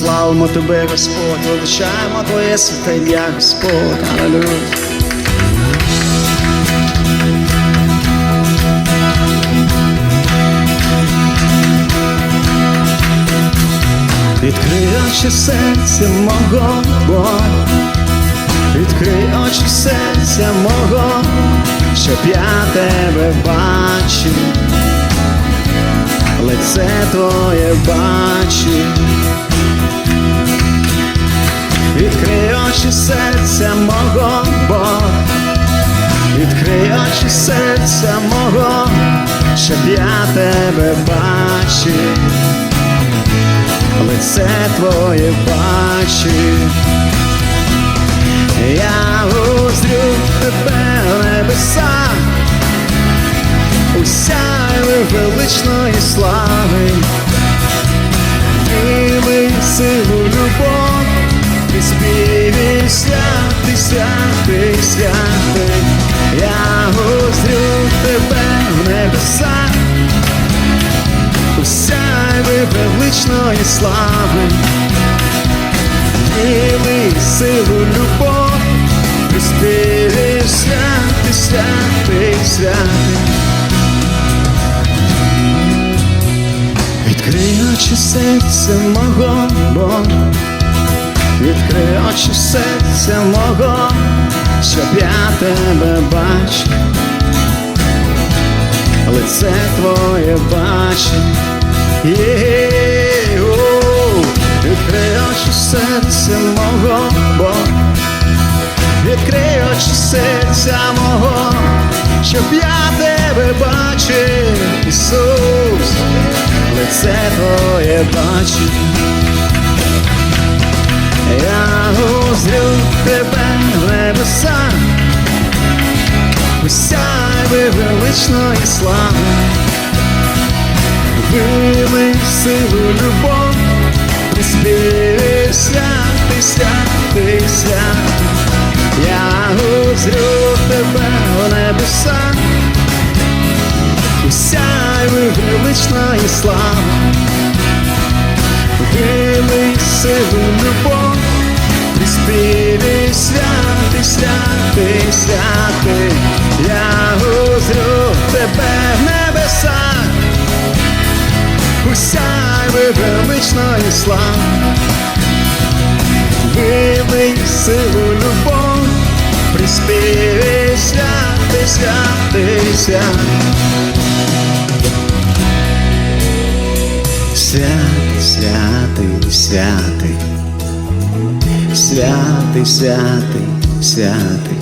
славимо тебе, Господь, величаємо Твоє святе ім'я, Господь, Аллилуйя. Відкрий очі серця мого, Бог, відкрий очі серця мого, щоб я тебе бачив, лице твоє бачив. Очі серця мого, Бог, відкрий очі серця мого, щоб я тебе бачив. Лице твоє бачив, я узрю тебе в небесах, усяйли величної слави, Диви силу любов, і співі святий, святий, святий, я узрю тебе в небесах. Усяйви величної слави, Діли силу любов, приспіві святий, святий, святий. Відкрий очі мого, Бог, відкрий очі серця мого, щоб я тебе бачив. Лице твоє о, відкрий очі серця мого, Бог, відкрий очі серця мого, щоб я тебе бачив, Ісус, лице твоє бачить, я узрю тебе в небесах, Усяйви величної слави, вили силу любов, приспіві святий, святий, святий, я узрю тебе небеса, усяйви величної слави, вили силу любов, святий, святий, я узрю тебе в небесах, усяйви величної слави, вилий силу любов, приспіві святий, святий, святий. Святий, святий, святий, святий, святий, святий,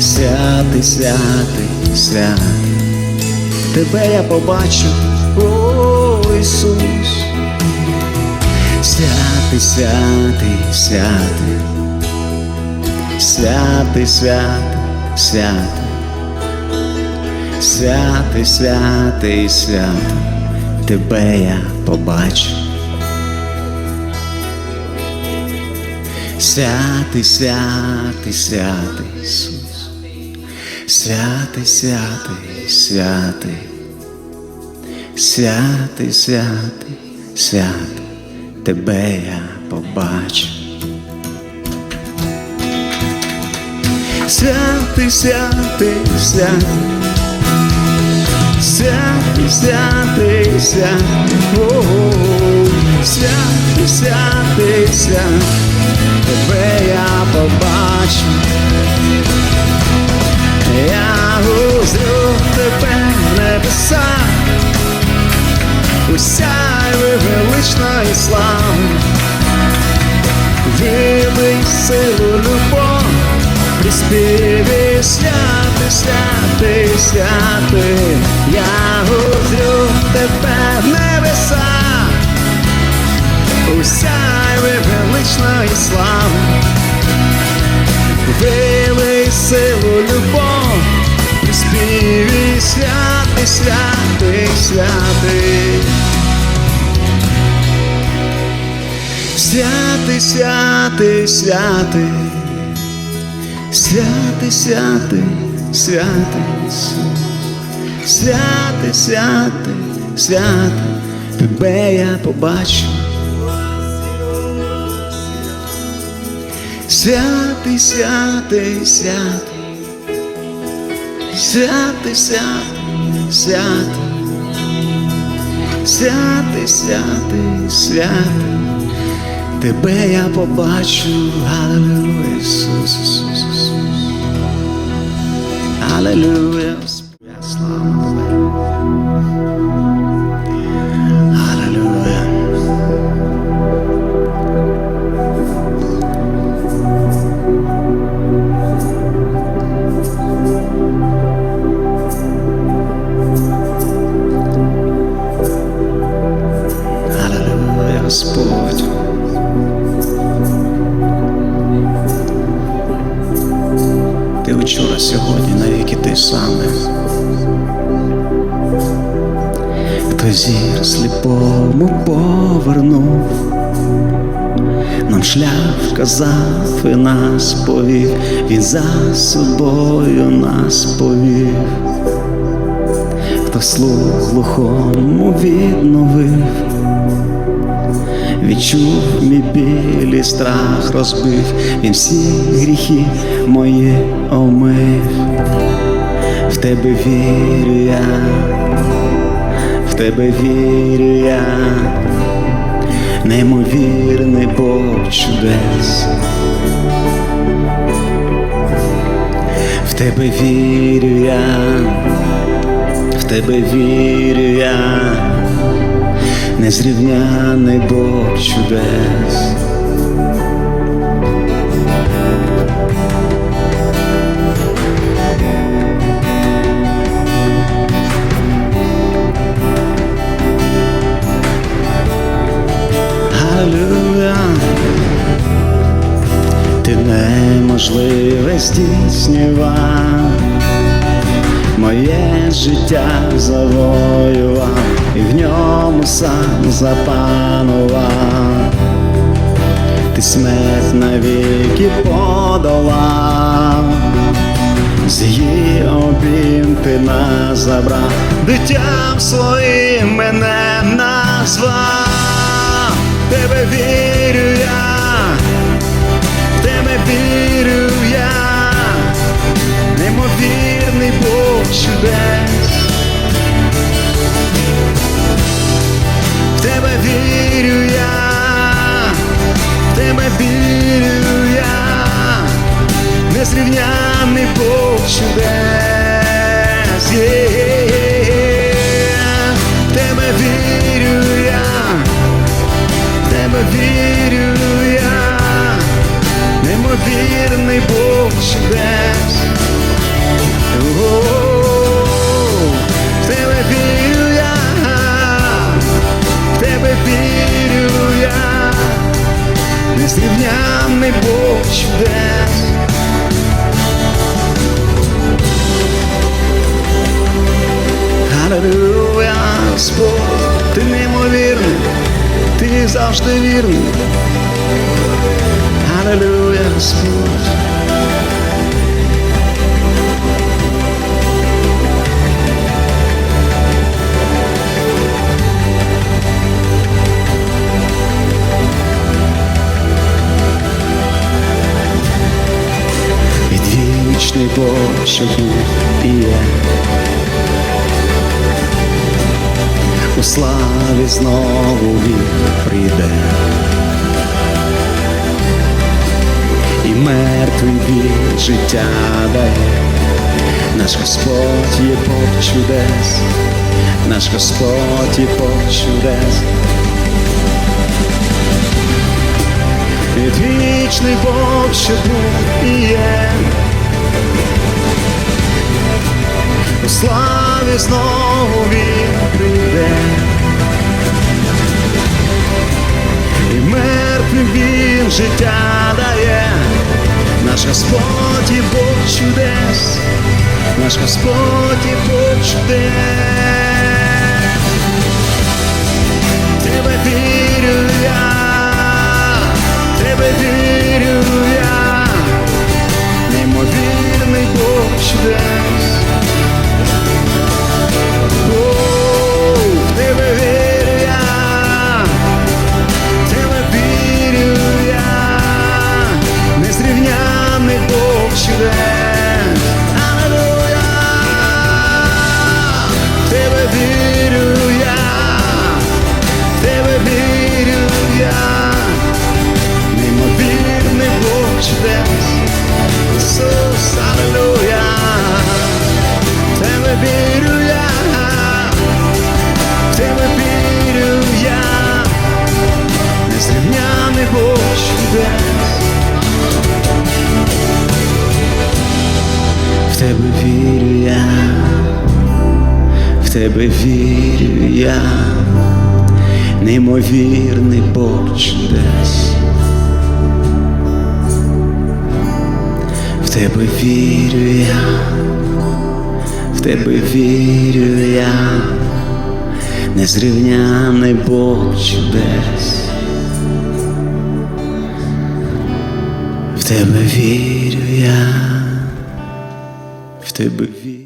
святий, святий, святий, тебе я побачу, о Ісус, святий, святий, святий, святий, святий, святий, святий, святий, святий, тебе я побачу. Святий, святий, святий Ісус, святий, святий, святий, святий, святий, святий, тебе я побачу. Святий, святий, святий, святий, святий, святий, святий, святий, святий тебе я побачу, я узрю тебе в небесах, усяйви величної слави, вилий силу любов, приспіві святий, святий, святий, я узрю тебе в небесах, усяйви величної слави, вилий силу любов, приспіві святий, святий, святий. Святий, святий, святий, святий, святий, святий, Ісус. святий, святий, святий, тебе я побачу, Святий, святий, святий, святий, святий, святий, святий, святий, святий, тебе я побачу, Аллилуйя, Ісус, Ісус, Ісус. Аллилуйя, Господи, слава шлях вказав і нас повів, він за собою нас повів, хто слух глухому відновив, відчув мій біль страх розбив, він всі гріхи мої омив, в тебе вірю я. В тебе вірю я, неймовірний Бог чудес. В тебе вірю я, в тебе вірю я, незрівняний Бог чудес. Аллилуйя. Ти неможливе здійснював, моє життя завоював. І в ньому сам запанував, ти смерть навіки подолав, з її обійм ти нас забрав, дитям своїм мене назвав, В тебе вірю я, в тебе вірю я, неймовірний Бог чудес. В тебе вірю я, Аллилуйя, Господь, ти неймовірний, ти завжди вірний. Аллилуйя, Господь. Відвічний Бог, що був і є. У славі знову він прийде. І мертвим він життя дає. Наш Господь є Бог чудес, наш Господь є Бог чудес. Відвічний Бог, що був і є. Славі знову він прийде. І мертвим він життя дає. Наш Господь є Бог чудес, наш Господь є Бог чудес. Тебе вірю я, тебе вірю я, неймовірний Бог чудес. Тебе вірю я, неймовірний Бог чудес. В тебе вірю я, в тебе вірю я, незрівняний Бог чудес. В тебе вірю я, в тебе вірю.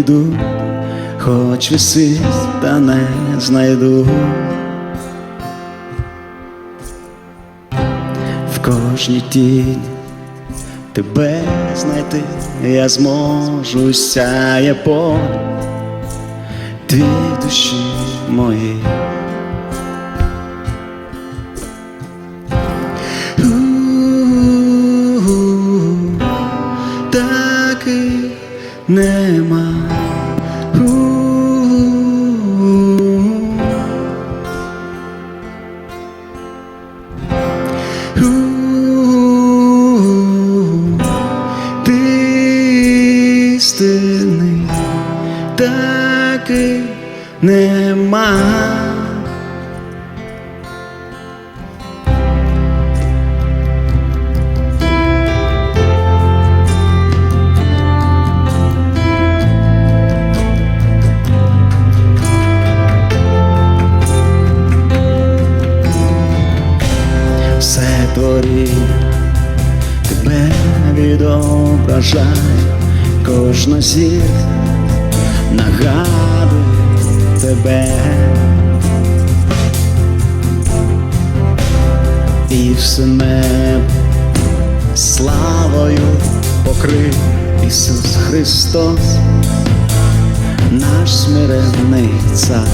Обіду, хоч висить, та не знайду. В кожній тіні тебе знайти я зможу сяє по твій душі моїй. У-у-у, нема. Ти істинний, таки нема. Відображає, кожна зір нагадує тебе. І все небо славою покрив Ісус Христос, наш смиренний цар.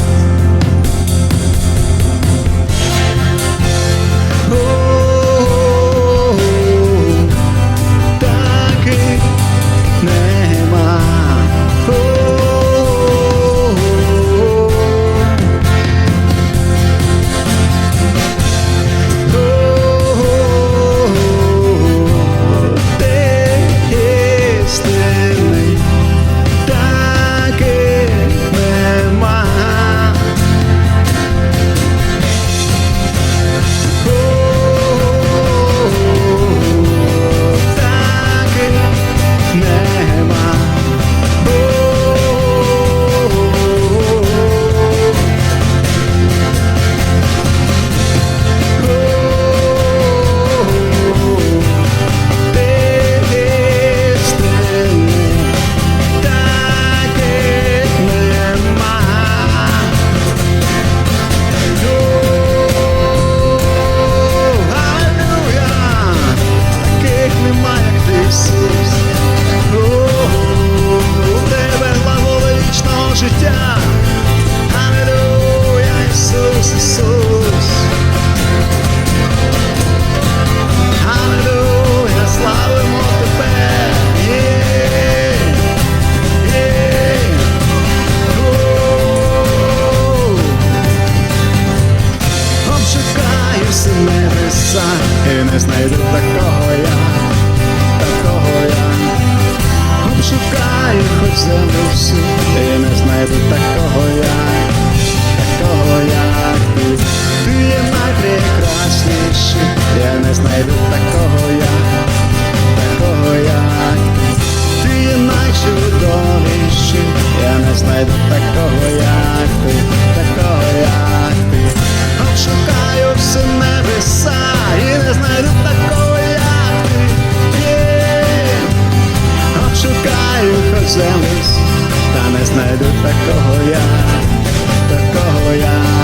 Такого я, такого як ти. Найчудовіший, я не знайду такого як ти, такого як ти. Обшукаю всі небеса і не знайду такого, як ти. Обшукаю землю, та не знайду такого, як, такого, як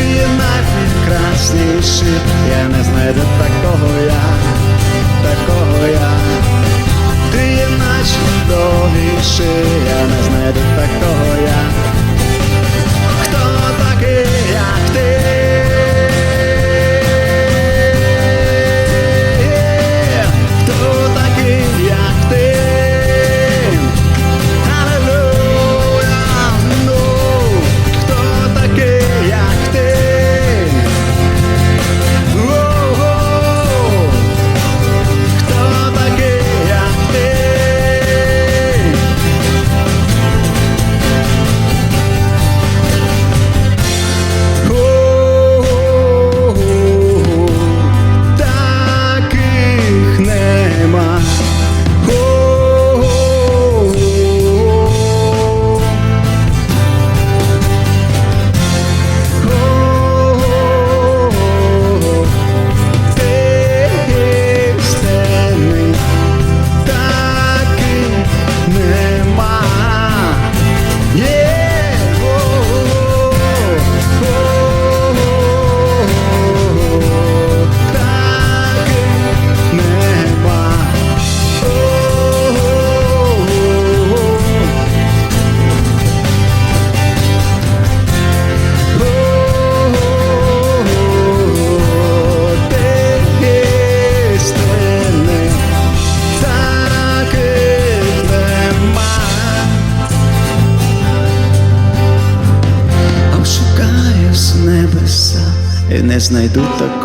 ти. Ти красніший, найпрекрасніший, я не знайду такого, я, такого, я, Ти є найчудовіший, я не знайду такого,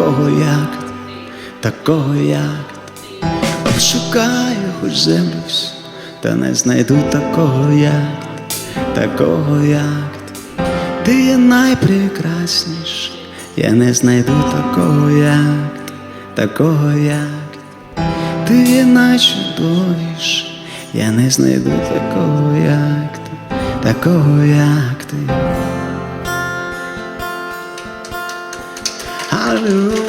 такого, як ти, такого, як ти. Обшукаю хоч землю, та не знайду такого, як такого, як ти. Ти є найпрекрасніший, я не знайду такого, як такого, як ти. Є найчудовіший, я не знайду такого, як такого, як ти. do